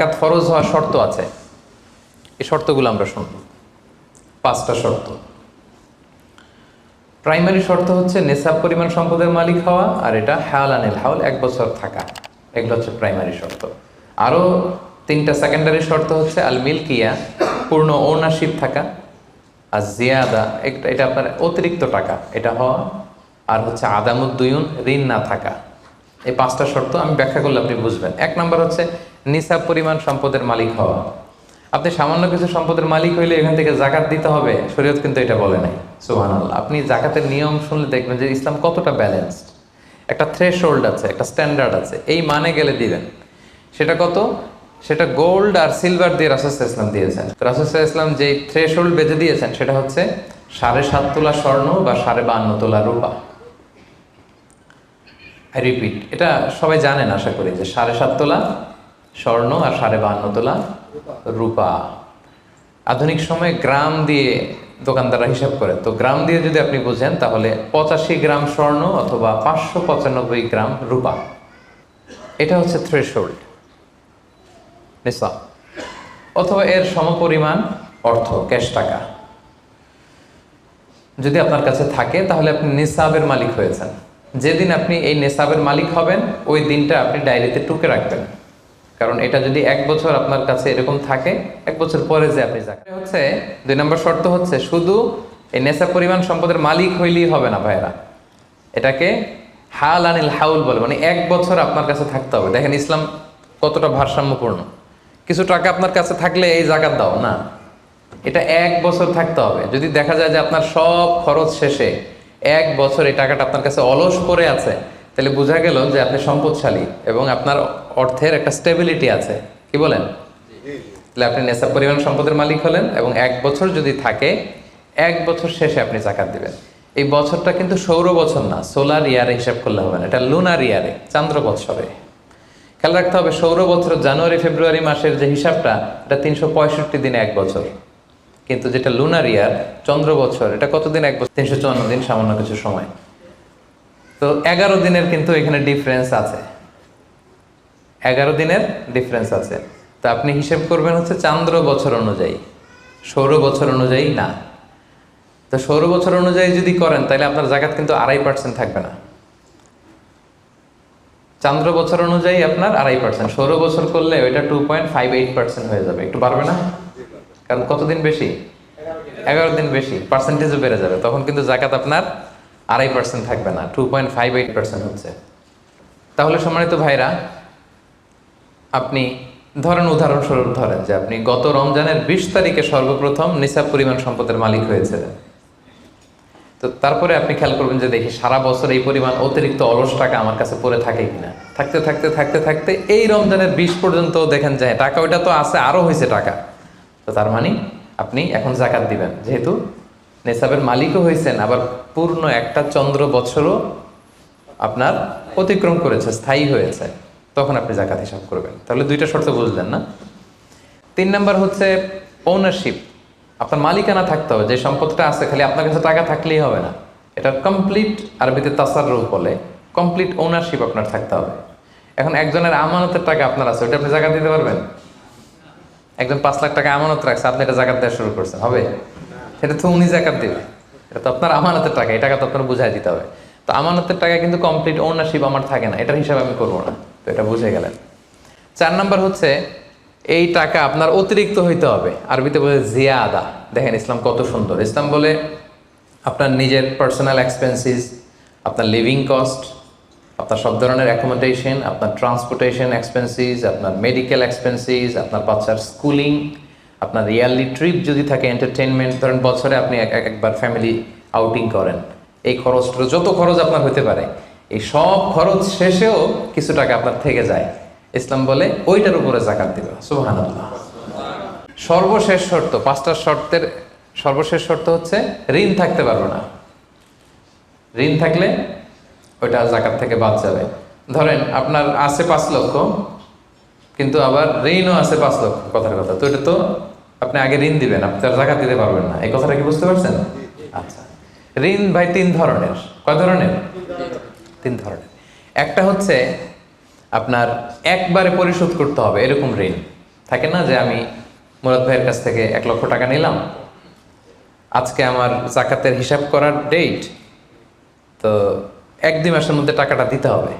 জাকাত ফরজ হওয়ার শর্ত আছে। এই শর্তগুলো আমরা শুনব। পাঁচটা শর্ত। প্রাইমারি শর্ত হচ্ছে নেশাব পরিমাণ সম্পদের মালিক হওয়া আর এটা হায়াল আনিল হাউল, এক বছর থাকা। এগুলো হচ্ছে প্রাইমারি শর্ত। আরও তিনটা সেকেন্ডারি শর্ত হচ্ছে আল মিল্কিয়া, পূর্ণ ওনারশিপ থাকা, আর জিয়াদা একটা এটা আপনার অতিরিক্ত টাকা। এটা হওয়া আর হচ্ছে আদামুদ্দুয়ুন, ঋণ না থাকা। এই পাঁচটা শর্ত আমি ব্যাখ্যা করলে আপনি বুঝবেন। এক নম্বর হচ্ছে নিসাব পরিমাণ সম্পদের মালিক হওয়া। আপনি সামান্য কিছু সম্পদের মালিক হইলে এখান থেকে জাকাত দিতে হবে, শরীয়ত কিন্তু এটা বলে নাই। সুহান আপনি জাকাতের নিয়ম শুনলে দেখবেন যে ইসলাম কতটা ব্যালেন্সড একটা থ্রেশ আছে, একটা স্ট্যান্ডার্ড আছে, এই মানে গেলে দিবেন। সেটা কত? সেটা গোল্ড আর সিলভার দিয়ে রাসুসা ইসলাম দিয়েছেন। রাসুসা ইসলাম যে থ্রেশ হোল্ড বেঁধে দিয়েছেন, সেটা হচ্ছে সাড়ে সাত তোলা স্বর্ণ বা সাড়ে বান্ন তোলা রূপা। আই রিপিট এটা সবাই জানেন আশা করি যে সাড়ে সাত তোলা স্বর্ণ আর সাড়ে বান্ন তোলা রূপা। আধুনিক সময়ে গ্রাম দিয়ে দোকানদাররা হিসাব করে। তো গ্রাম দিয়ে যদি আপনি বুঝেন, তাহলে পঁচাশি গ্রাম স্বর্ণ অথবা পাঁচশো পঁচানব্বই গ্রাম রূপা। এটা হচ্ছে থ্রেশ হোল্ড নিসা অথবা এর সমপরিমাণ অর্থ ক্যাশ টাকা। যদি আপনার কাছে থাকে, তাহলে আপনি নিসাবের মালিক হয়েছেন। যেদিন আপনি এই নেশাবের মালিক হবেন, ওই দিনটা আপনি ডায়েরিতে টুকে রাখবেন। কারণ এটা যদি এক বছর আপনার কাছে এরকম থাকে, এক বছর পরে যে আপনি যাকে। হচ্ছে, দুই নম্বর শর্ত হচ্ছে শুধু এই নেশা পরিমাণ সম্পদের মালিক হইলেই হবে না ভাইরা এটাকে হাল আনিল হাউল বলে মানে এক বছর আপনার কাছে থাকতে হবে। দেখেন ইসলাম কতটা ভারসাম্যপূর্ণ। কিছু টাকা আপনার কাছে থাকলে এই জাকাত দাও, না। এটা এক বছর থাকতে হবে। যদি দেখা যায় যে আপনার সব খরচ শেষে এক বছর এই টাকাটা আপনার কাছে অলস পড়ে আছে তাহলে বোঝা গেল যে আপনি সম্পদশালী এবং আপনার অর্থের একটা স্টেবিলিটি আছে। কি বলেন? তাহলে আপনি নেশা পরিমাণ সম্পদের মালিক হলেন এবং এক বছর যদি থাকে এক বছর শেষে আপনি জাকাত দিবেন। এই বছরটা কিন্তু সৌর বছর না সোলার ইয়ারে হিসাব করলে হবে না এটা লুনার ইয়ারে চান্দ্র বছরে খেয়াল রাখতে হবে সৌর বছর জানুয়ারি ফেব্রুয়ারি মাসের যে হিসাবটা এটা তিনশো পঁয়ষট্টি দিনে এক বছর। কিন্তু যেটা লুনার ইয়ার চন্দ্র বছর এটা কতদিন? এক বছর তিনশো চুয়ান্ন দিন সামান্য কিছু সময়। তো এগারো দিনের কিন্তু এখানে ডিফারেন্স আছে। এগারো দিনের ডিফারেন্স আছে। তো আপনি হিসেব করবেন হচ্ছে চান্দ্র বছর অনুযায়ী। সৌর বছর অনুযায়ী না। তো সৌর বছর অনুযায়ী যদি করেন, তাহলে আপনার জাকাত কিন্তু আড়াই পার্সেন্ট থাকবে না। চান্দ্র বছর অনুযায়ী আপনার আড়াই পার্সেন্ট সৌর বছর করলে ওইটা two point five eight percent হয়ে যাবে। একটু পারবে না? কারণ কতদিন বেশি? এগারো দিন বেশি। পার্সেন্টেজও বেড়ে যাবে। তখন কিন্তু জাকাত আপনার আড়াই পার্সেন্ট থাকবে না two point five eight percent হচ্ছে। তাহলে সম্মানিত ভাইরা, আপনি ধরেন উদাহরণস্বরূপ ধরেন যে আপনি গত রমজানের বিশ তারিখে সর্বপ্রথম নিসাব পরিমাণ সম্পদের মালিক হয়েছিলেন। তো তারপরে আপনি খেয়াল করবেন যে দেখি সারা বছর এই পরিমাণ অতিরিক্ত অলস টাকা আমার কাছে পড়ে থাকে কিনা। থাকতে থাকতে থাকতে থাকতে এই রমজানের বিশ পর্যন্ত দেখেন যায় টাকা ওইটা তো আছে আরও হয়েছে টাকা। তো তার মানে আপনি এখন জাকাত দিবেন, যেহেতু নেশাবের মালিকও হয়েছেন, আবার পূর্ণ একটা চন্দ্র বছরও আপনার অতিক্রম করেছে, স্থায়ী হয়েছে। তখন আপনি জাকাত হিসাব করবেন। তাহলে দুইটা শর্ত বুঝলেন না? তিন নাম্বার হচ্ছে ওনারশিপ আপনার মালিকানা থাকতে হবে, যে সম্পদটা আছে, খালি আপনার কাছে টাকা থাকলেই হবে না। এটা কমপ্লিট আরবিতে তাসার রূপ বলে কমপ্লিট ওনারশিপ আপনার থাকতে হবে। এখন একজনের আমানতের টাকা আপনার আছে ওটা আপনি জাকাত দিতে পারবেন? একজন পাঁচ লাখ টাকা আমানত রাখছে, আপনি এটা জাকাত দেওয়া শুরু করছেন, হবে? সেটা তো উনি জাকাত দেবে। এটা তো আপনার আমানতের টাকা, এই টাকা তো আপনার বুঝাই দিতে হবে। তো আমানতের টাকা কিন্তু কমপ্লিট ওনারশিপ আমার থাকে না, এটার হিসাবে আমি করব না। তো এটা বুঝে গেলেন। চার নাম্বার হচ্ছে, এই টাকা আপনার অতিরিক্ত হইতে হবে। আরবিতে বলে জিয়াদা। দেখেন ইসলাম কত সুন্দর। ইসলাম বলে আপনার নিজের পার্সোনাল এক্সপেন্সিস আপনার লিভিং কস্ট আপনার সব ধরনের অ্যাকোমোডেশন আপনার ট্রান্সপোর্টেশন এক্সপেন্সিস আপনার মেডিকেল এক্সপেন্সিস আপনার বাচ্চার স্কুলিং আপনার ইয়ারলি ট্রিপ যদি থাকে এন্টারটেনমেন্ট ধরেন বছরে আপনি এক, এক- একবার ফ্যামিলি আউটিং করেন, এই খরচটা, যত খরচ আপনার হতে পারে, এই সব খরচ শেষেও কিছু টাকা আপনার থেকে যায়। ইসলাম বলে, ওইটার উপরে জাকাত দিবে। সুহান সর্বশেষ শর্ত, পাঁচটা শর্তের, সর্বশেষ শর্ত হচ্ছে, ঋণ থাকতে পারবে না। ঋণ থাকলে ওইটা জাকাত থেকে বাদ যাবে। ধরেন আপনার আছে পাঁচ লক্ষ কিন্তু আবার ঋণও আছে পাঁচ লক্ষ, কথার কথা। তো এটা তো আপনি আগে ঋণ দিবেন, আপনি তার জাকাত দিতে পারবেন না। এই কথাটা কি বুঝতে পারছেন? আচ্ছা। ঋণ ভাই তিন ধরনের। কয় ধরনের? তিন ধরনের। একটা হচ্ছে আপনার একবারে পরিশোধ করতে হবে, এরকম ঋণ। থাকে না যে আমি মুরাদ ভাইয়ের কাছ থেকে এক লক্ষ টাকা নিলাম, আজকে আমার জাকাতের হিসাব করার ডেট তো এক দুই মাসের মধ্যে টাকাটা দিতে হবে।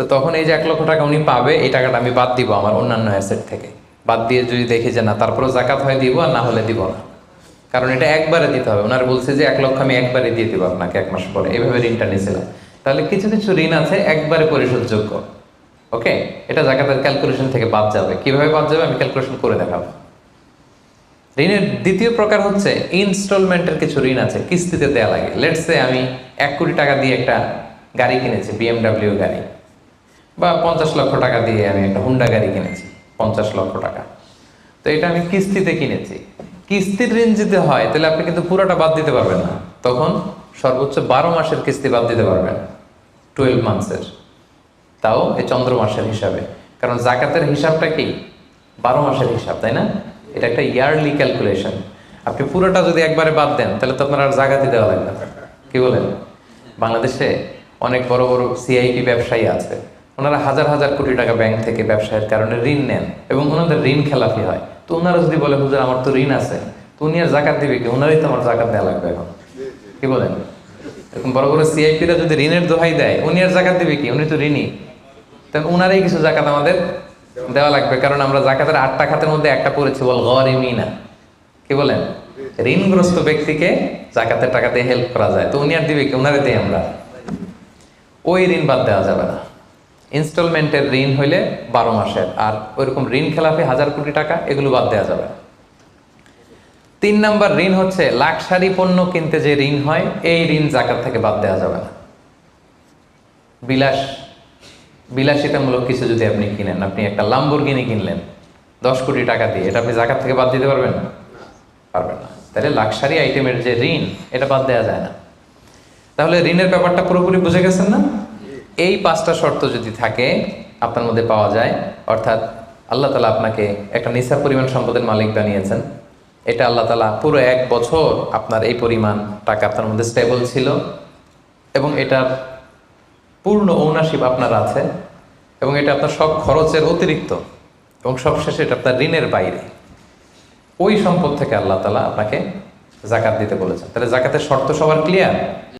তো তখন এই যে এক লক্ষ টাকা উনি পাবে, এই টাকাটা আমি বাদ দিব আমার অন্যান্য অ্যাসেট থেকে। বাদ দিয়ে যদি দেখি যে না, তারপরেও জাকাত হয় দিব, আর না হলে দিব না। কারণ এটা একবারে দিতে হবে। ওনার বলছে যে, এক লক্ষ আমি একবারে দিয়ে দিব আপনাকে এক মাস পরে। এইভাবে ঋণটা নিয়েছিলাম। তাহলে কিছু কিছু ঋণ আছে, একবারে পরিশোধযোগ্য। ওকে? এটা জাকাতের ক্যালকুলেশন থেকে বাদ যাবে। কীভাবে বাদ যাবে? আমি ক্যালকুলেশন করে দেখাবো। ঋণের দ্বিতীয় প্রকার হচ্ছে ইনস্টলমেন্টের কিছু ঋণ আছে, কিস্তিতে দেওয়া লাগে। লেটসে আমি এক কোটি টাকা দিয়ে একটা গাড়ি কিনেছি বিএমডাব্লিউ গাড়ি। বা পঞ্চাশ লক্ষ টাকা দিয়ে আমি একটা হুন্ডা গাড়ি কিনেছি, পঞ্চাশ লক্ষ টাকা। তো এটা আমি কিস্তিতে কিনেছি। কিস্তির ঋণ যদি হয়, তাহলে আপনি কিন্তু পুরোটা বাদ দিতে পারবেন না। তখন সর্বোচ্চ বারো মাসের কিস্তি বাদ দিতে পারবেন টুয়েলভ মান্থসের তাও এই চন্দ্র মাসের হিসাবে। কারণ জাকাতের হিসাবটা কি? বারো মাসের হিসাব, তাই না? এটা একটা ইয়ারলি ক্যালকুলেশন আপনি পুরোটা যদি একবারে বাদ দেন, তাহলে তো আপনার আর জাকাতি দেওয়া লাগবে। কি বলেন? বাংলাদেশে অনেক বড় বড় সিআইপি ব্যবসায়ী আছে। ওনারা হাজার হাজার কোটি টাকা ব্যাংক থেকে ব্যবসায়ের কারণে ঋণ নেন এবং ওনাদের ঋণ খেলাপি হয়। তো ওনারা যদি বলে, হুজুর, আমার তো ঋণ আছে, তো উনি আর জাকাত দিবে কি? ওনারই তো আমার জাকাত দেওয়া লাগবে এখন। কি বলেন? এরকম বড় বড় সিআইপিরা যদি ঋণের দোহাই দেয়, উনি আর জাকাত দিবে কি? উনি তো ঋণী তাহলে উনারই কিছু জাকাত আমাদের দেওয়া লাগবে, কারণ আমরা জাকাতের আটটা খাতের মধ্যে একটা পড়েছি বল গরিমিনা কি বলেন? ঋণগ্রস্ত ব্যক্তিকে জাকাতের টাকাতে হেল্প করা যায়। তো উনি আর দিবে কি? উনারে দেয় আমরা। ওই ঋণ বাদ দেওয়া যাবে না। ইনস্টলমেন্টের ঋণ হইলে বারো মাসের। আর ওইরকম ঋণ খেলাপি হাজার কোটি টাকা, এগুলো বাদ দেওয়া যাবে। তিন নাম্বার ঋণ হচ্ছে লাক্সারি পণ্য কিনতে যে ঋণ হয়, এই ঋণ জাকাত থেকে বাদ দেওয়া যাবে না। বিলাস বিলাসিতামূলক কিছু যদি আপনি কিনেন, আপনি একটা লাম্বরগিনি কিনলেন, দশ কোটি টাকা দিয়ে, এটা আপনি জাকাত থেকে বাদ দিতে পারবেন না? পারবেন না। তাহলে লাক্সারি আইটেমের যে ঋণ, এটা বাদ দেওয়া যায় না। তাহলে ঋণের ব্যাপারটা পুরোপুরি বুঝে গেছেন না? এই পাঁচটা শর্ত যদি থাকে, আপনার মধ্যে পাওয়া যায়, অর্থাৎ আল্লাহ তালা আপনাকে একটা নিসাব পরিমাণ সম্পদের মালিক বানিয়েছেন। এটা আল্লাহ তালা পুরো এক বছর আপনার এই পরিমাণ টাকা আপনার মধ্যে স্টেবল ছিল এবং এটার পূর্ণ ঔনাশিপ আপনার আছে এবং এটা আপনার সব খরচের অতিরিক্ত এবং সবশেষে এটা আপনার ঋণের বাইরে। ওই সম্পদ থেকে আল্লাহ তালা আপনাকে জাকাত দিতে বলেছেন। তাহলে জাকাতের শর্ত সবার ক্লিয়ার